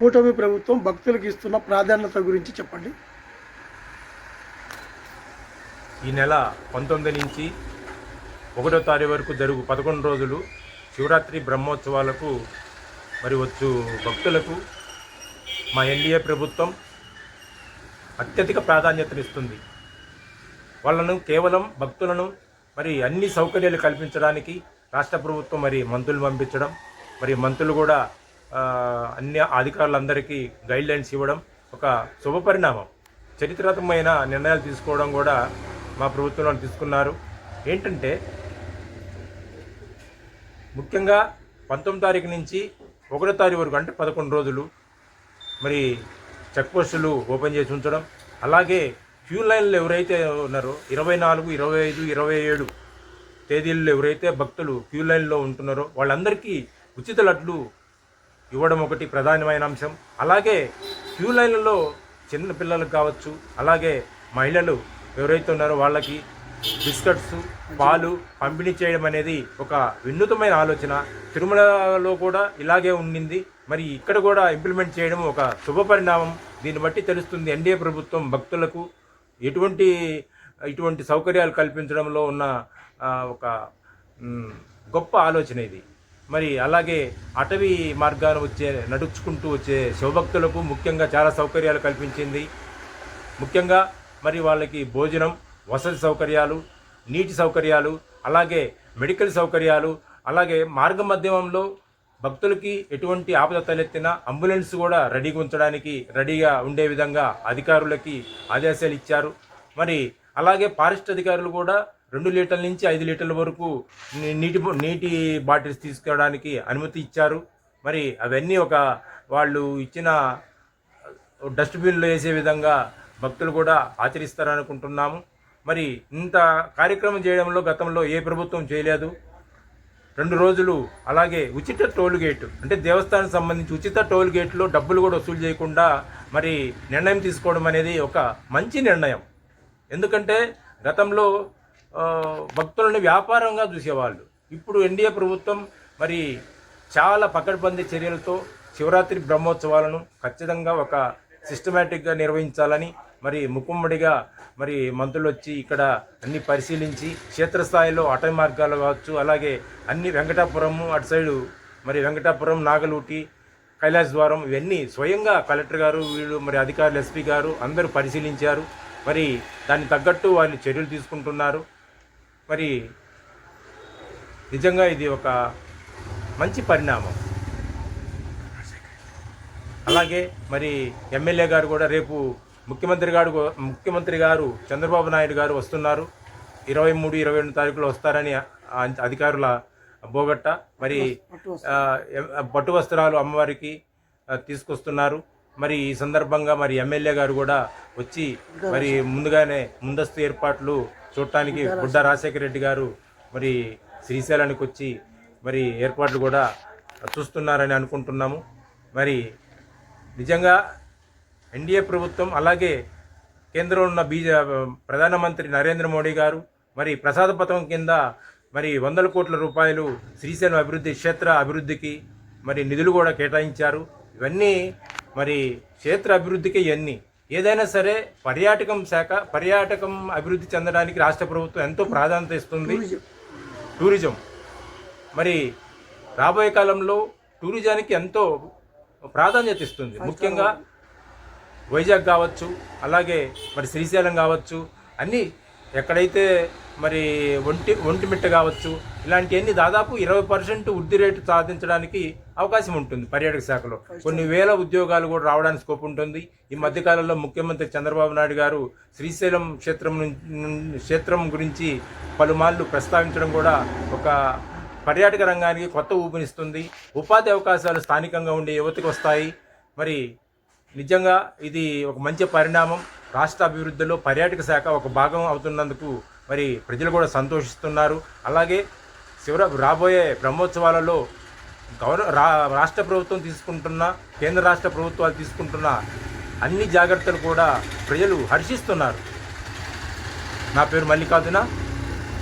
కూటమి ప్రభుత్వం భక్తులకు ఇస్తున్న ప్రాధాన్యత గురించి చెప్పండి. ఈ నెల పంతొమ్మిది నుంచి ఒకటో తారీఖు వరకు జరుగు పదకొండు రోజులు శివరాత్రి బ్రహ్మోత్సవాలకు మరి వచ్చు భక్తులకు మా ఎన్డీఏ ప్రభుత్వం అత్యధిక ప్రాధాన్యతనిస్తుంది వాళ్ళను కేవలం భక్తులను మరి అన్ని సౌకర్యాలు కల్పించడానికి రాష్ట్ర ప్రభుత్వం మరి మంత్రులు పంపించడం మరి మంత్రులు కూడా అన్ని అధికారులందరికీ గైడ్ లైన్స్ ఇవ్వడం ఒక శుభపరిణామం చరిత్రాత్మకమైన నిర్ణయాలు తీసుకోవడం కూడా మా ప్రభుత్వంలో తీసుకున్నారు. ఏంటంటే ముఖ్యంగా పంతొమ్మిది తారీఖు నుంచి ఒకటో తారీఖు వరకు అంటే పదకొండు రోజులు మరి చెక్పోస్టులు ఓపెన్ చేసి ఉంచడం అలాగే క్యూ లైన్లు ఎవరైతే ఉన్నారో ఇరవై నాలుగు ఇరవై ఐదు ఇరవై ఏడు తేదీల్లో ఎవరైతే భక్తులు క్యూ లైన్లో ఉంటున్నారో వాళ్ళందరికీ ఉచిత లడ్లు ఇవ్వడం ఒకటి ప్రధానమైన అంశం. అలాగే క్యూ లైన్లలో చిన్న పిల్లలకు కావచ్చు అలాగే మహిళలు ఎవరైతే ఉన్నారో వాళ్ళకి బిస్కెట్స్ పాలు పంపిణీ చేయడం అనేది ఒక వినూతమైన ఆలోచన. తిరుమలలో కూడా ఇలాగే ఉండింది. మరి ఇక్కడ కూడా ఇంప్లిమెంట్ చేయడం ఒక శుభ పరిణామం. దీన్ని బట్టి తెలుస్తుంది ఎన్డీఏ ప్రభుత్వం భక్తులకు ఎటువంటి ఇటువంటి సౌకర్యాలు కల్పించడంలో ఉన్న ఒక గొప్ప ఆలోచన ఇది. మరి అలాగే అటవీ మార్గాలు వచ్చే నడుచుకుంటూ వచ్చే శివభక్తులకు ముఖ్యంగా చాలా సౌకర్యాలు కల్పించింది. ముఖ్యంగా మరి వాళ్ళకి భోజనం వసతి సౌకర్యాలు నీటి సౌకర్యాలు అలాగే మెడికల్ సౌకర్యాలు అలాగే మార్గ మధ్యమంలో భక్తులకి ఎటువంటి ఆపద తలెత్తినా అంబులెన్స్ కూడా రెడీగా ఉంచడానికి రెడీగా ఉండే విధంగా అధికారులకి ఆదేశాలు ఇచ్చారు. మరి అలాగే ఫారెస్ట్ అధికారులు కూడా రెండు లీటర్ల నుంచి ఐదు లీటర్ల వరకు నీటి నీటి బాటిల్స్ తీసుకోవడానికి అనుమతి ఇచ్చారు. మరి అవన్నీ ఒక వాళ్ళు ఇచ్చిన డస్ట్బిన్లో వేసే విధంగా భక్తులు కూడా ఆచరిస్తారనుకుంటున్నాము. మరి ఇంత కార్యక్రమం చేయడంలో గతంలో ఏ ప్రభుత్వం చేయలేదు. రెండు రోజులు అలాగే ఉచిత టోల్ గేట్ అంటే దేవస్థానం సంబంధించి ఉచిత టోల్ గేట్లో డబ్బులు కూడా వసూలు చేయకుండా మరి నిర్ణయం తీసుకోవడం అనేది ఒక మంచి నిర్ణయం. ఎందుకంటే గతంలో భక్తులను వ్యాపారంగా చూసేవాళ్ళు. ఇప్పుడు ఎన్డీఏ ప్రభుత్వం మరి చాలా పకడ్బందీ చర్యలతో శివరాత్రి బ్రహ్మోత్సవాలను ఖచ్చితంగా ఒక సిస్టమేటిక్గా నిర్వహించాలని మరి ముక్కుమ్మడిగా మరి మంత్రులు వచ్చి ఇక్కడ అన్ని పరిశీలించి క్షేత్రస్థాయిలో అటవీ మార్గాలు కావచ్చు అలాగే అన్ని వెంకటాపురము అటు సైడు మరి వెంకటాపురం నాగలూటి కైలాస్ ద్వారం ఇవన్నీ స్వయంగా కలెక్టర్ గారు వీళ్ళు మరి అధికారులు ఎస్పీ గారు అందరూ పరిశీలించారు. మరి దానికి తగ్గట్టు వాళ్ళు చర్యలు తీసుకుంటున్నారు. మరి నిజంగా ఇది ఒక మంచి పరిణామం. అలాగే మరి ఎమ్మెల్యే గారు కూడా రేపు ముఖ్యమంత్రి గారు ముఖ్యమంత్రి గారు చంద్రబాబు నాయుడు గారు వస్తున్నారు. ఇరవై మూడు ఇరవై రెండు తారీఖులో వస్తారని అధికారుల బోగట్ట. మరి పట్టు వస్త్రాలు అమ్మవారికి తీసుకొస్తున్నారు. మరి ఈ సందర్భంగా మరి ఎమ్మెల్యే గారు కూడా వచ్చి మరి ముందుగానే ముందస్తు ఏర్పాట్లు చూడటానికి బుడ్డ రాజశేఖర రెడ్డి గారు మరి శ్రీశైలానికి వచ్చి మరి ఏర్పాట్లు కూడా చూస్తున్నారని అనుకుంటున్నాము. మరి నిజంగా ఎన్డీఏ ప్రభుత్వం అలాగే కేంద్రంలో ఉన్న బీజే ప్రధానమంత్రి నరేంద్ర మోడీ గారు మరి ప్రసాద పథకం కింద మరి వందల కోట్ల రూపాయలు శ్రీశైలం అభివృద్ధి క్షేత్ర అభివృద్ధికి మరి నిధులు కూడా కేటాయించారు. ఇవన్నీ మరి క్షేత్ర అభివృద్ధికి ఇవన్నీ. ఏదైనా సరే పర్యాటకం శాఖ పర్యాటకం అభివృద్ధి చెందడానికి రాష్ట్ర ప్రభుత్వం ఎంతో ప్రాధాన్యత ఇస్తుంది. టూరిజం మరి రాబోయే కాలంలో టూరిజానికి ఎంతో ప్రాధాన్యత ఇస్తుంది. ముఖ్యంగా వైజాగ్ కావచ్చు అలాగే మరి శ్రీశైలం కావచ్చు అన్నీ ఎక్కడైతే మరి ఒంటి ఒంటిమిట్ట కావచ్చు ఇలాంటివన్నీ దాదాపు ఇరవై పర్సెంట్ వృద్ధి రేటు సాధించడానికి అవకాశం ఉంటుంది పర్యాటక శాఖలో. కొన్ని వేల ఉద్యోగాలు కూడా రావడానికి స్కోప్ ఉంటుంది. ఈ మధ్యకాలంలో ముఖ్యమంత్రి చంద్రబాబు నాయుడు గారు శ్రీశైలం క్షేత్రం క్షేత్రం గురించి పలుమార్లు ప్రస్తావించడం కూడా ఒక పర్యాటక రంగానికి కొత్త ఊపినిస్తుంది. ఉపాధి అవకాశాలు స్థానికంగా ఉండే యువతకు వస్తాయి. మరి నిజంగా ఇది ఒక మంచి పరిణామం. రాష్ట్ర అభివృద్ధిలో పర్యాటక శాఖ ఒక భాగం అవుతున్నందుకు మరి ప్రజలు కూడా సంతోషిస్తున్నారు. అలాగే శివరా రాబోయే బ్రహ్మోత్సవాలలో గౌరవ రా రాష్ట్ర ప్రభుత్వం తీసుకుంటున్న కేంద్ర రాష్ట్ర ప్రభుత్వాలు తీసుకుంటున్న అన్ని జాగ్రత్తలు కూడా ప్రజలు హర్షిస్తున్నారు. నా పేరు మల్లికార్జున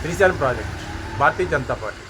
శ్రీశైలం ప్రాజెక్ట్ భారతీయ జనతా పార్టీ.